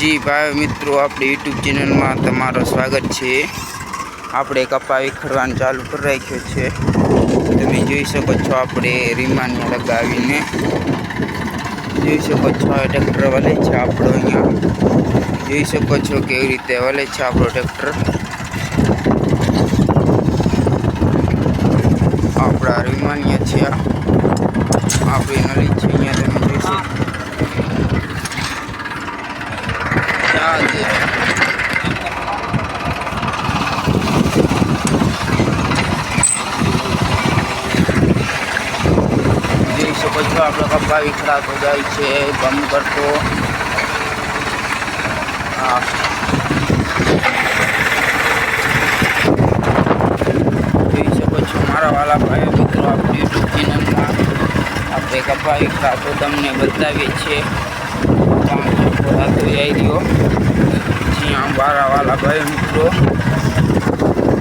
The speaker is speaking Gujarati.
જી ભાઈ મિત્રો આપણી યુટ્યુબ ચેનલમાં તમારું સ્વાગત છે આપણે કપા વિખરવાનું ચાલુ કરી રાખ્યો છે તમે જોઈ શકો છો આપણે રીમાને લગાવીને જોઈ શકો છો આ ટ્રેક્ટર વલે છે આપણો અહીંયા જોઈ શકો છો કેવી રીતે વલે છે આપણો ટ્રેક્ટર આપણા રીમાન્ય છે આ આપણી નળી છે જોઈ શકો છો આપણો કપા વિખરાતો જાય છે ગમ કરતો. હા. જોઈ શકો છો મારા વાલા ભાઈ મિત્રો આપણી યુટ્યુબ ચેનલમાં આપણે કપા વિખરાતો તમને બતાવીએ છીએ. આવી રહ્યો. જી આમ વાલા ભાઈ મિત્રો.